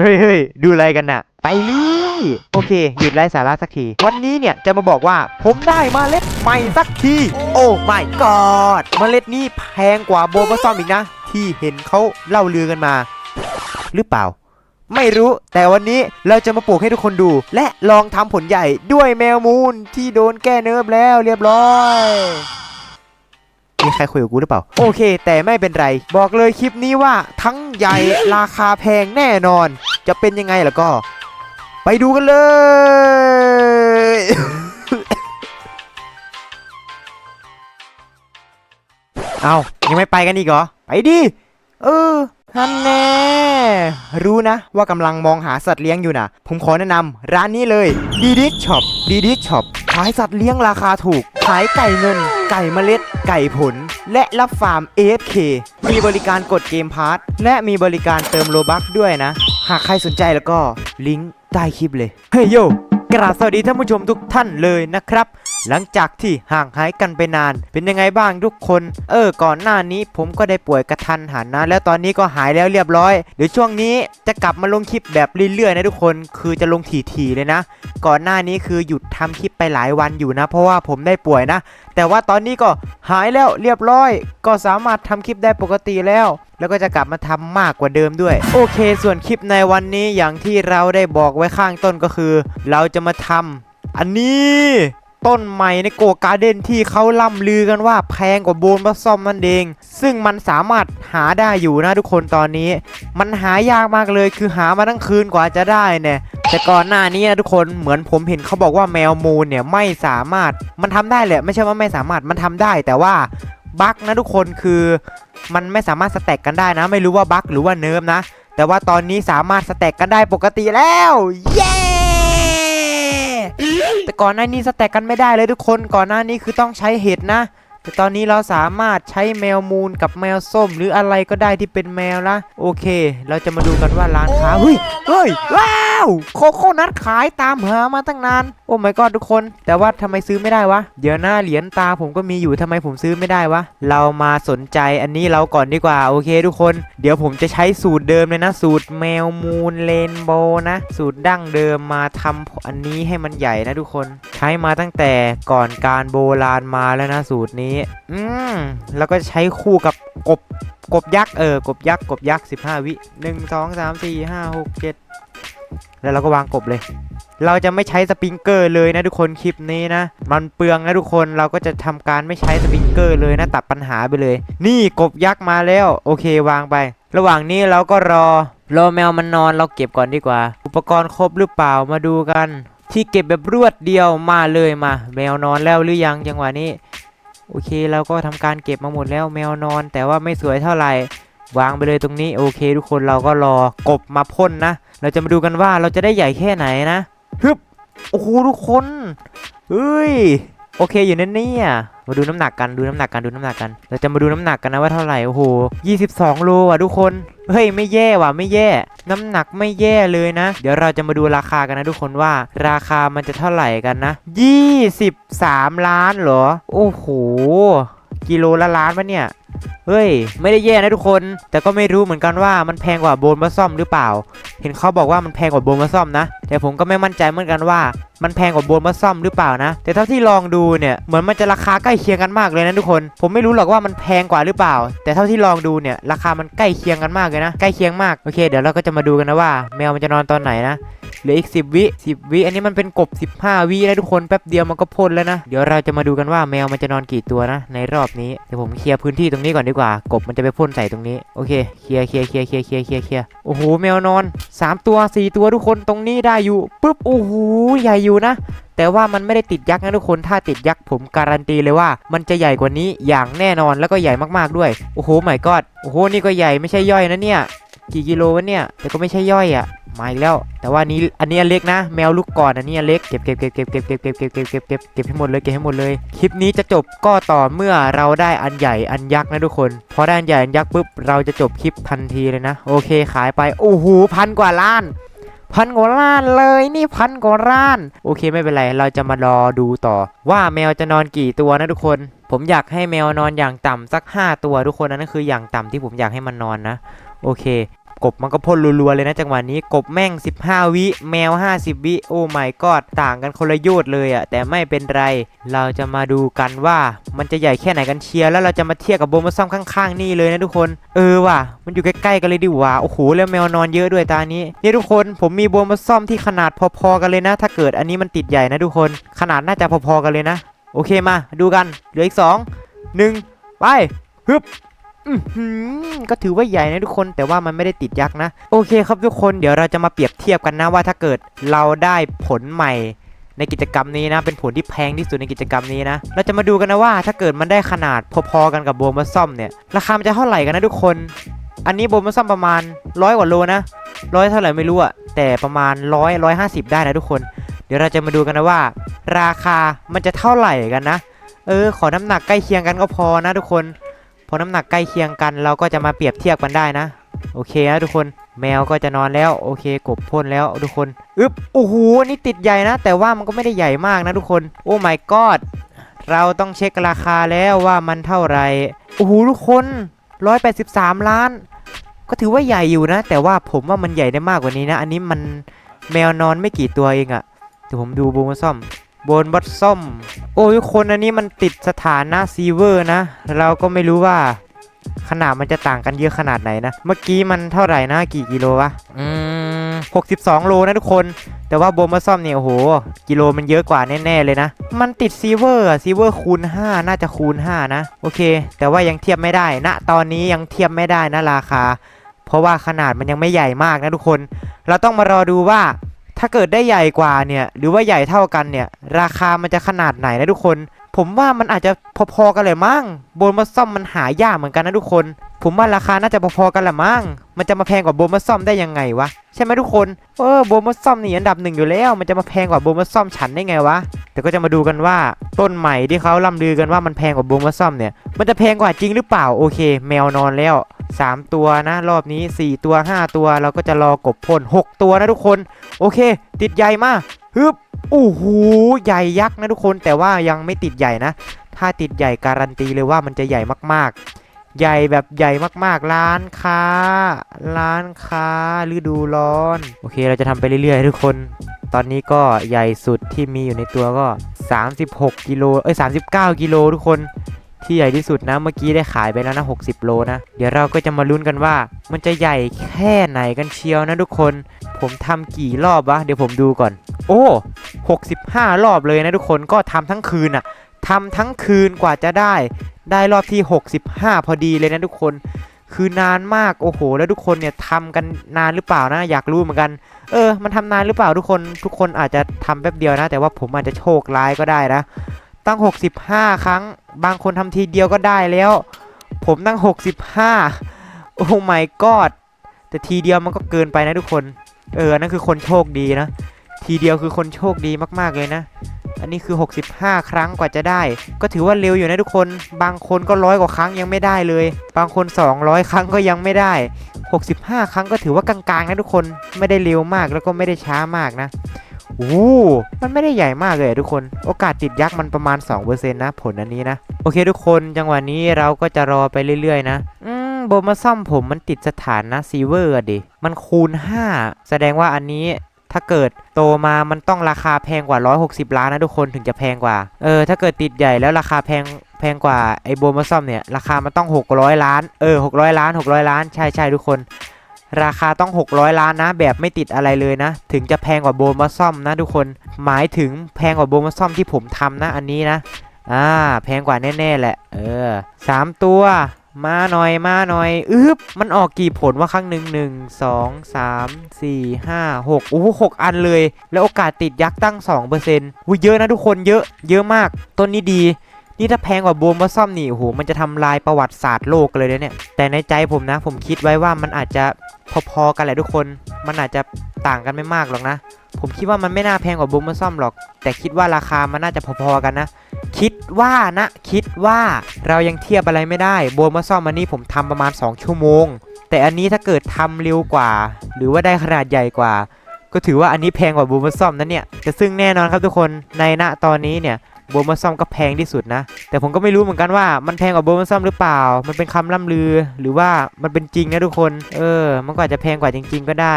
เฮ้ยเฮ้ยดูอะไรกันน่ะ ไปเรื่อยโอเค หยุดไร้สาระสักที วันนี้เนี่ยจะมาบอกว่าผมได้เมาเล็ดใหม่สักที โอ้ my god เมล็ดนี้แพงกว่าโบมาซอมอีกนะ ที่เห็นเขาเล่าลือกันมา หรือเปล่า ไม่รู้แต่วันนี้เราจะมาปลูกให้ทุกคนดู และลองทำผลใหญ่ด้วยแมวมูนที่โดนแก้เนิร์ฟแล้วเรียบร้อยมีใครคุยกับกูหรือเปล่า โอเค แต่ไม่เป็นไร บอกเลยคลิปนี้ว่าทั้งใหญ่ราคาแพงแน่นอน จะเป็นยังไงล่ะก็ ไปดูกันเลย เอายังไม่ไปกันอีกเหรอ ไปดิ เออฮันแน่รู้นะว่ากำลังมองหาสัตว์เลี้ยงอยู่นะผมขอแนะนำร้านนี้เลยดีดิช็อปดีดิช็อปขายสัตว์เลี้ยงราคาถูก ขายไก่เงิน ไก่เมล็ด ไก่ผล และรับฟาร์ม AFK มีบริการกดเกมพาร์ทและมีบริการเติมโลบัคด้วยนะ หากใครสนใจแล้วก็ลิงก์ใต้คลิปเลย เฮ้ยโยกราบสวัสดีท่านผู้ชมทุกท่านเลยนะครับ หลังจากที่ห่างหายกันไปนาน เป็นยังไงบ้างทุกคน เออ ก่อนหน้านี้ผมก็ได้ป่วยกระทันหันนะ แล้วตอนนี้ก็หายแล้วเรียบร้อย เดี๋ยวช่วงนี้จะกลับมาลงคลิปแบบเรื่อยๆนะทุกคน คือจะลงถี่ๆเลยนะ ก่อนหน้านี้คือหยุดทำคลิปไปหลายวันอยู่นะ เพราะว่าผมได้ป่วยนะ แต่ว่าตอนนี้ก็หายแล้วเรียบร้อย ก็สามารถทำคลิปได้ปกติแล้ว แล้วก็จะกลับมาทำมากกว่าเดิมด้วย โอเค ส่วนคลิปในวันนี้อย่างที่เราได้บอกไว้ข้างต้นก็คือ เราจะมาทำอันนี้ต้นใหม่ในโกการ์เด้นที่เขาล่ำลือกันว่าแพงกว่าโบนบัสซอมนั่นเอง ซึ่งมันสามารถหาได้อยู่นะทุกคนตอนนี้ มันหายากมากเลยคือหามาทั้งคืนกว่าจะได้เนี่ย แต่ก่อนหน้านี้นะทุกคนเหมือนผมเห็นเขาบอกว่าแมวมูนเนี่ยไม่สามารถมันทำได้แหละไม่ใช่ว่าไม่สามารถมันทำได้ แต่ว่าบั๊กนะทุกคนคือมันไม่สามารถสแต็กกันได้นะ ไม่รู้ว่าบั๊กหรือว่าเนิร์ฟนะ แต่ว่าตอนนี้สามารถสแต็กกันได้ปกติแล้วเย้แต่ก่อนหน้านี้สแต็กกันไม่ได้เลยทุกคนก่อนหน้านี้คือต้องใช้เห็ดนะ แต่ตอนนี้เราสามารถใช้แมวมูนกับแมวส้ม หรืออะไรก็ได้ที่เป็นแมวนะโอเค เราจะมาดูกันว่าร้านค้าเฮ้ยเฮ้ยว้าวโคโคนัทขายตามหามาตั้งนาน อ้ my god ทุกคน แต่ว่าทำไมซื้อไม่ได้วะ เดี๋ยวหน้าเหรียญตาผมก็มีอยู่ทำไมผมซื้อไม่ได้วะ เรามาสนใจอันนี้เราก่อนดีกว่า โอเค ทุกคน เดี๋ยวผมจะใช้สูตรเดิมเลยนะ สูตรแมวมูนเลนโบนะ สูตรดั้งเดิมมาทำอันนี้ให้มันใหญ่นะทุกคน ใช้มาตั้งแต่ก่อนการโบราณมาแล้วนะสูตรนี้ อืมแล้วก็ใช้คู่กับกบกบยักษ์เออกบยักษ์กบยักษ์15 วิหนึ่งสองสามสี่ห้าหกเจ็ดแล้วเราก็วางกบเลย เราจะไม่ใช้สปริงเกอร์เลยนะทุกคนคลิปนี้นะ มันเปลืองนะทุกคนเราก็จะทำการไม่ใช้สปริงเกอร์เลยนะตัดปัญหาไปเลย นี่กบยักษ์มาแล้ว โอเควางไป ระหว่างนี้เราก็รอรอแมวมันนอนเราเก็บก่อนดีกว่า อุปกรณ์ครบหรือเปล่ามาดูกัน ที่เก็บแบบรวดเดียวมาเลยมา แมวนอนแล้วหรือยังจังหวะนี้ โอเคเราก็ทำการเก็บมาหมดแล้วแมวนอน แต่ว่าไม่สวยเท่าไหร่วางไปเลยตรงนี้โอเค ทุกคนเราก็รอกบมาพ่นนะ เราจะมาดูกันว่าเราจะได้ใหญ่แค่ไหนนะ ฮึบโอ้โหทุกคนเฮ้ยโอเคอยู่นั่นนี่ยมาดูน้ำหนักกันดูน้ำหนักกันดูน้ำหนักกัน เราจะมาดูน้ำหนักกันนะว่าเท่าไหร่โอ้โห22 โลอะทุกคนเฮ้ยไม่แย่ว่ะไม่แย่ น้ำหนักไม่แย่เลยนะ เดี๋ยวเราจะมาดูราคากันนะทุกคนว่าราคามันจะเท่าไหร่กันนะ 23 ล้านเหรอ โอ้โหกิโลละล้านปะเนี่ย เฮ้ย ไม่ได้แย่นะทุกคน แต่ก็ไม่รู้เหมือนกันว่ามันแพงกว่าโบนมาซ่อมหรือเปล่า เห็นเขาบอกว่ามันแพงกว่าโบนมาซ่อมนะ แต่ผมก็ไม่มั่นใจเหมือนกันว่า มันแพงกว่าโบนมาซ่อมหรือเปล่านะ แต่เท่าที่ลองดูเนี่ย เหมือนมันจะราคาใกล้เคียงกันมากเลยนะทุกคน ผมไม่รู้หรอกว่ามันแพงกว่าหรือเปล่า แต่เท่าที่ลองดูเนี่ย ราคามันใกล้เคียงกันมากเลยนะ ใกล้เคียงมาก โอเค เดี๋ยวเราก็จะมาดูกันนะว่า แมวมันจะนอนตอนไหนนะ เหลืออีก 10 วิ 10 วิ อันนี้มันเป็นกบ 15 วินะทุกคนแป๊บเดียวมันก็พ่นแล้วนะ เดี๋ยวเราจะมาดูกันว่าแมวมันจะนอนกี่ตัวนะ ในรอบนี้เดี๋ยวผมเคลียร์พื้นที่ตรงนี้ก่อนดีกว่า กบมันจะไปพ่นใส่ตรงนี้โอเคเคลียร์เคลียร์เคลียร์เคลียร์เคลียร์เคลียร์เคลียร์โอ้โหแมวนอน 3 ตัว 4 ตัวทุกคนตรงนี้ได้อยู่ปุ๊บโอ้โหใหญ่อยู่นะแต่ว่ามันไม่ได้ติดยักษ์นะทุกคน ถ้าติดยักษ์ผมการันตีเลยว่า มันจะใหญ่กว่านี้อย่างแน่นอนแล้วก็ใหญ่มากๆด้วย โอ้โหไม่กอดโอ้โห นี่ก็ใหญ่ไม่ใช่ย่อยนะเนี่ย กี่กิโลวะเนี่ย แต่ก็ไม่ใช่ย่อยอะ มาอีกแล้ว แต่ว่านี้อันนี้เล็กนะ แมวลูกก่อนอันนี้เล็กเก็บเก็บเก็บเก็บเก็บเก็บเก็บเก็บเก็บเก็บเก็บเก็บให้หมดเลยเก็บให้หมดเลยคลิปนี้จะจบก็ต่อเมื่อเราได้อันใหญ่อันยักษ์นะทุกคนพอได้อันใหญ่อันยักษ์ปุ๊บเราจะจบคลิปทันทีเลยนะ โอเคขายไปโอ้โหพันกว่าล้านพันกว่าล้านเลยนี่พันกว่าล้าน โอเคไม่เป็นไร เราจะมารอดูต่อ ว่าแมวจะนอนกี่ตัวนะทุกคน ผมอยากให้แมวนอนอย่างต่ำสัก 5 ตัวทุกคนอันนั่นคืออย่างต่ำที่ผมอยากให้มันนอนนะ โอเค กบมันก็พ่นรัวๆเลยนะจังหวะนี้กบแม่ง 15 วิแมว 50 วิโอ้ my god ต่างกันคนละยชน์เลยอะแต่ไม่เป็นไร เราจะมาดูกันว่ามันจะใหญ่แค่ไหนกันเชียร์แล้วเราจะมาเทียบกับโบมาซ่อมข้างๆ นี่เลยนะทุกคน เออว่ะมันอยู่ใกล้ๆกันเลยดิว่าโอ้โหแล้วแมวนอนเยอะด้วยตานี้นี่ทุกคนผมมีโบมาซ่อมที่ขนาดพอๆกันเลยนะ ถ้าเกิดอันนี้มันติดใหญ่นะทุกคน ขนาดน่าจะพอๆกันเลยนะ โอเคมาดูกันเหลืออีกสองหนึ่งไปฮึบ ก็ถือว่าใหญ่นะทุกคนแต่ว่ามันไม่ได้ติดยักษ์นะ โอเคครับทุกคนเดี๋ยวเราจะมาเปรียบเทียบกันนะว่าถ้าเกิดเราได้ผลใหม่ในกิจกรรมนี้นะ เป็นผลที่แพงที่สุดในกิจกรรมนี้นะ เราจะมาดูกันนะว่าถ้าเกิดมันได้ขนาดพอๆกันกับโบมาซ่อมเนี่ย ราคามันจะเท่าไหร่กันนะทุกคน อันนี้โบมาซ่อมประมาณร้อยกว่าโลนะร้อยเท่าไหร่ไม่รู้อะแต่ประมาณร้อยร้อยห้าสิบได้นะทุกคน เดี๋ยวเราจะมาดูกันนะว่า ราคามันจะเท่าไหร่กันนะ เออ ขอน้ำหนักใกล้เคียงกันก็พอนะทุกคน พอน้ำหนักใกล้เคียงกัน เราก็จะมาเปรียบเทียบกันได้นะ โอเคนะทุกคนแมวก็จะนอนแล้วโอเคกบพ่นแล้วทุกคนอึ๊บโอ้โหอันนี่ติดใหญ่นะ แต่ว่ามันก็ไม่ได้ใหญ่มากนะทุกคนโอ้ my god เราต้องเช็คราคาแล้วว่ามันเท่าไหร่โอ้โหทุกคน 183 ล้าน ก็ถือว่าใหญ่อยู่นะ แต่ว่าผมว่ามันใหญ่ได้มากกว่านี้นะ อันนี้มันแมวนอนไม่กี่ตัวเองอะเดี๋ยวผมดูบูมซ่อม บนบัตซ่อมโอ้ยคนอันนี้มันติดสถานะซีเวอร์นะ เราก็ไม่รู้ว่าขนาดมันจะต่างกันเยอะขนาดไหนนะ เมื่อกี้มันเท่าไหร่นะกี่กิโลวะ อืม62โลนะทุกคน แต่ว่าโบมาซ่อมเนี่ยโอ้โห กิโลมันเยอะกว่าแน่ๆเลยนะ มันติดซีเวอร์อะซีเวอร์คูณ 5 น่าจะคูณ 5 นะ โอเค แต่ว่ายังเทียบไม่ได้ณตอนนี้ยังเทียบไม่ได้นะราคา เพราะว่าขนาดมันยังไม่ใหญ่มากนะทุกคน เราต้องมารอดูว่า ถ้าเกิดได้ใหญ่กว่าเนี่ย หรือว่าใหญ่เท่ากันเนี่ย ราคามันจะขนาดไหนนะทุกคน ผมว่ามันอาจจะพอๆกันเลยมั้งโบนมาซ่อมมันหายากเหมือนกันนะทุกคน ผมว่าราคาน่าจะพอๆกันแหละมั้งมันจะมาแพงกว่าโบนมาซ่อมได้ยังไงวะใช่ไหมทุกคนเออโบนมาซ่อมนี่อันดับหนึ่งอยู่แล้ว มันจะมาแพงกว่าโบนมาซ่อมฉันได้ไงวะแต่ก็จะมาดูกันว่าต้นใหม่ที่เขาล่ำลือกันว่ามันแพงกว่าโบนมาซ่อมเนี่ยมันจะแพงกว่าจริงหรือเปล่าโอเค แมวนอนแล้ว 3 ตัวนะ รอบนี้ 4 ตัว 5 ตัวเราก็จะรอกบพ่น6ตัวนะทุกคน โอเค ติดใหญ่มากฮึบ โอ้โหใหญ่ยักษ์นะทุกคนแต่ว่ายังไม่ติดใหญ่นะ ถ้าติดใหญ่การันตีเลยว่ามันจะใหญ่มากๆ ใหญ่แบบใหญ่มากๆ ร้านค้า ร้านค้าฤดูร้อน โอเคเราจะทำไปเรื่อยๆ ทุกคน ตอนนี้ก็ใหญ่สุดที่มีอยู่ในตัวก็ 36กิโลเอ้ย39กิโลทุกคน ที่ใหญ่ที่สุดนะเมื่อกี้ได้ขายไปแล้วนะ 60 โลนะ เดี๋ยวเราก็จะมาลุ้นกันว่า มันจะใหญ่แค่ไหนกันเชียวนะทุกคน ผมทำกี่รอบวะเดี๋ยวผมดูก่อน โอ้65 รอบเลยนะทุกคนก็ทำทั้งคืนอะทำทั้งคืนกว่าจะได้ ได้รอบที่ 65 พอดีเลยนะทุกคน คือนานมากโอ้โห แล้วทุกคนเนี่ยทำกันนานหรือเปล่านะ อยากรู้เหมือนกัน เออ มันทำนานหรือเปล่าทุกคน ทุกคนอาจจะทำแป๊บเดียวนะ แต่ว่าผมอาจจะโชคร้ายก็ได้นะ ตั้ง 65 ครั้ง บางคนทำทีเดียวก็ได้แล้ว ผมตั้ง 65 โอ้ my god แต่ทีเดียวมันก็เกินไปนะทุกคน เออ นั่นคือคนโชคดีนะ ทีเดียวคือคนโชคดีมากๆเลยนะ อันนี้คือ 65 ครั้งกว่าจะได้ ก็ถือว่าเร็วอยู่นะทุกคน บางคนก็ร้อยกว่าครั้งยังไม่ได้เลย บางคน 200 ครั้งก็ยังไม่ได้ 65 ครั้งก็ถือว่ากลางๆนะทุกคน ไม่ได้เร็วมากแล้วก็ไม่ได้ช้ามากนะ โอ้มันไม่ได้ใหญ่มากเลยทุกคน โอกาสติดยักษ์มันประมาณ 2%นะผลอันนี้นะ โอเคทุกคนจังหวะนี้เราก็จะรอไปเรื่อยๆนะ อืมโบมาซ่อมผมมันติดสถานะซีเวอร์ดิ มันคูณ 5 แสดงว่าอันนี้ถ้าเกิดโตมามันต้องราคาแพงกว่า 160 ล้านนะทุกคนถึงจะแพงกว่า เออ ถ้าเกิดติดใหญ่แล้วราคาแพงแพงกว่าไอ้โบมาซ่อมเนี่ย ราคามันต้อง 600 ล้าน เออ 600 ล้าน 600 ล้าน ใช่ใช่ทุกคน ราคาต้อง 600 ล้านนะ แบบไม่ติดอะไรเลยนะ ถึงจะแพงกว่าโบมาซ่อมนะทุกคนหมายถึงแพงกว่าโบมาซ่อมที่ผมทำนะอันนี้นะ อ่า แพงกว่าแน่ๆแหละ เออสามตัวมาหน่อยมาหน่อยอึ๊บมันออกกี่ผลว่าครั้งหนึ่งหนึ่งสองสามสี่ห้าหกโอ้โหหกอันเลย แล้วโอกาสติดยักษ์ตั้ง2%เปอร์เซ็นต์เยอะนะทุกคนเยอะ เยอะมาก ต้นนี้ดี นี่ถ้าแพงกว่าโบมมาซ่อมนี่โอ้โหมันจะทำลายประวัติศาสตร์โลกเลยเนี่ย แต่ในใจผมนะ ผมคิดไว้ว่ามันอาจจะ พอๆกันแหละทุกคน มันอาจจะต่างกันไม่มากหรอกนะ ผมคิดว่ามันไม่น่าแพงกว่าโบมมาซ่อมหรอก แต่คิดว่าราคามันน่าจะพอๆกันนะ คิดว่านะ คิดว่าเรายังเทียบอะไรไม่ได้โบนมาซ่อมอันนี้ผมทำประมาณ 2 ชั่วโมง แต่อันนี้ถ้าเกิดทำเร็วกว่า หรือว่าได้ขนาดใหญ่กว่า ก็ถือว่าอันนี้แพงกว่าโบนมาซ่อมนั่นเนี่ยแต่ซึ่งแน่นอนครับทุกคน ในณตอนนี้เนี่ย โบมัสซัมก็แพงที่สุดนะ แต่ผมก็ไม่รู้เหมือนกันว่ามันแพงกว่าโบมัสซัมหรือเปล่า มันเป็นคำล่ำลือ หรือว่ามันเป็นจริงนะทุกคน เออ มันก็อาจจะแพงกว่าจริง ๆ ก็ได้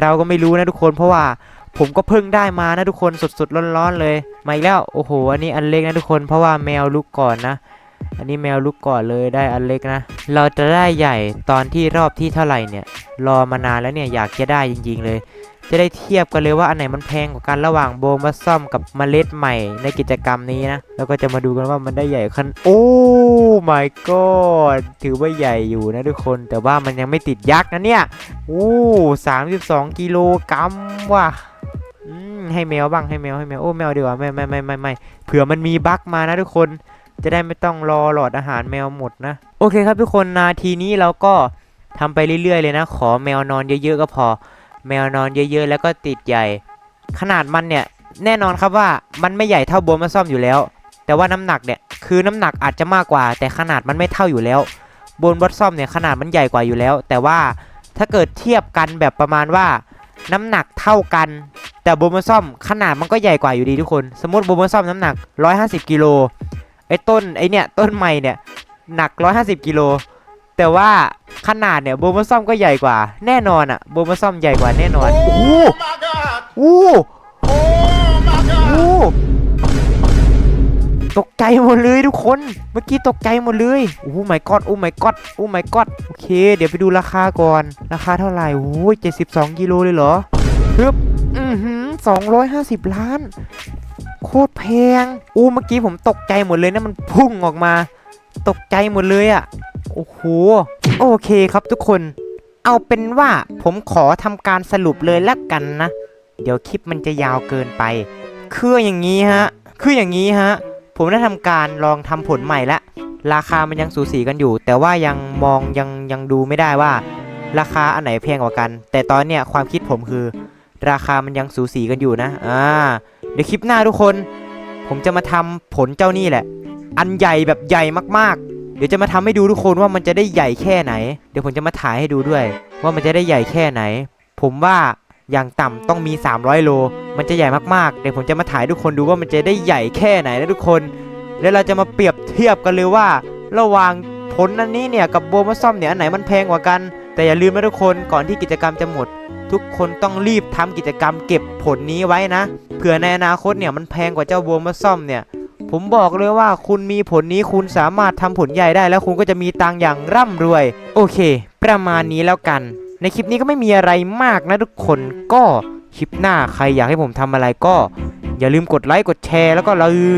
เราก็ไม่รู้นะทุกคน เพราะว่าผมก็เพิ่งได้มานะทุกคนสดๆร้อนๆเลย มาอีกแล้ว โอ้โห อันนี้อันเล็กนะทุกคน เพราะว่าแมวลุกก่อนนะ อันนี้แมวลุกก่อนเลยได้อันเล็กนะ เราจะได้ใหญ่ตอนที่รอบที่เท่าไหร่เนี่ย รอมานานแล้วเนี่ยอยากจะได้จริง ๆ เลย จะได้เทียบกันเลยว่าอันไหนมันแพงกว่ากันระหว่างโบมัสซัมกับเมล็ดใหม่ในกิจกรรมนี้นะ แล้วก็จะมาดูกันว่ามันได้ใหญ่ขนาดโอ้ my god ถือว่าใหญ่อยู่นะทุกคน แต่ว่ามันยังไม่ติดยักษ์นะเนี่ยโอ้สามสิบสองกิโลกรัมว่ะให้แมวบ้างให้แมวให้แมวโอ้แมวดีกว่าไม่ไม่ไม่ไม่ไม่เผื่อมันมีบั๊กมานะทุกคนจะได้ไม่ต้องรอหลอดอาหารแมวหมดนะ โอเคครับทุกคนนาทีนี้เราก็ทำไปเรื่อยๆเลยนะ ขอแมวนอนเยอะๆก็พอ แมวนอนเยอะๆ แล้วก็ติดใหญ่ ขนาดมันเนี่ยแน่นอนครับว่ามันไม่ใหญ่เท่าโบมาซ่อมอยู่แล้ว แต่ว่าน้ำหนักเนี่ยคือน้ำหนักอาจจะมากกว่า แต่ขนาดมันไม่เท่าอยู่แล้วบนบอสซ่อมเนี่ยขนาดมันใหญ่กว่าอยู่แล้ว แต่ว่าถ้าเกิดเทียบกันแบบประมาณว่า น้ำหนักเท่ากัน แต่โบมาซ่อมขนาดมันก็ใหญ่กว่าอยู่ดีทุกคน สมมติโบมาซ่อมน้ำหนัก 150กิโลไอ้ต้นไอ้เนี่ยต้นใหม่เนี่ยหนัก 150กิโล แต่ว่าขนาดเนี่ยโบมาซ่อมก็ใหญ่กว่า แน่นอนอะโบมาซ่อมใหญ่กว่าแน่นอนโอ้โห Oh my god! โอ้โห Oh my โอ้ god! ตกใจหมดเลยทุกคน เมื่อกี้ตกใจหมดเลย โอ้ my god โอ้ my god โอ้ my god โอเค เดี๋ยวไปดูราคาก่อน ราคาเท่าไหร่โอ้ย72กิโลเลยเหรอฮึบอือหือ250ล้าน โคตรแพงโอ้เมื่อกี้ผมตกใจหมดเลยนะมันพุ่งออกมา ตกใจหมดเลยอะ่ะ โอ้โห โอเคครับทุกคน เอาเป็นว่าผมขอทำการสรุปเลยละกันนะ เดี๋ยวคลิปมันจะยาวเกินไป คืออย่างนี้ฮะ คืออย่างนี้ฮะ ผมได้ทำการลองทำผลใหม่ละ ราคามันยังสูสีกันอยู่ แต่ว่ายังมองยังยังดูไม่ได้ว่า ราคาอันไหนแพงกว่ากัน แต่ตอนเนี้ยความคิดผมคือ ราคามันยังสูสีกันอยู่นะ อ่า เดี๋ยวคลิปหน้าทุกคน ผมจะมาทำผลเจ้านี่แหละ อันใหญ่แบบใหญ่มากๆ เดี๋ยวจะมาทำให้ดูทุกคนว่ามันจะได้ใหญ่แค่ไหน เดี๋ยวผมจะมาถ่ายให้ดูด้วย ว่ามันจะได้ใหญ่แค่ไหน ผมว่าอย่างต่ำต้องมี 300 โล มันจะใหญ่มากๆ เดี๋ยวผมจะมาถ่ายทุกคนดูว่ามันจะได้ใหญ่แค่ไหนนะทุกคน แล้วเราจะมาเปรียบเทียบกันเลยว่า ระหว่างผลอันนี้เนี่ยกับโบมาซ่อมเนี่ยอันไหนมันแพงกว่ากัน แต่อย่าลืมนะทุกคนก่อนที่กิจกรรมจะหมด ทุกคนต้องรีบทำกิจกรรมเก็บผลนี้ไว้นะ เผื่อในอนาคตเนี่ยมันแพงกว่าเจ้าโบมาซ่อมเนี่ย ผมบอกเลยว่าคุณมีผลนี้คุณสามารถทำผลใหญ่ได้ แล้วคุณก็จะมีตังอย่างร่ำรวย โอเค ประมาณนี้แล้วกัน ในคลิปนี้ก็ไม่มีอะไรมากนะทุกคนก็คลิปหน้าใครอยากให้ผมทำอะไรก็ อย่าลืมกดไลค์กดแชร์แล้วก็ลื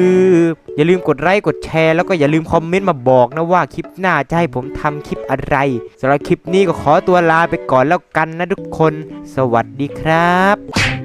มอย่าลืมกดไลค์กดแชร์แล้วก็อย่าลืมคอมเมนต์มาบอกนะว่าคลิปหน้าจะให้ผมทำคลิปอะไรสำหรับคลิปนี้ก็ขอตัวลาไปก่อนแล้วกันนะทุกคน สวัสดีครับ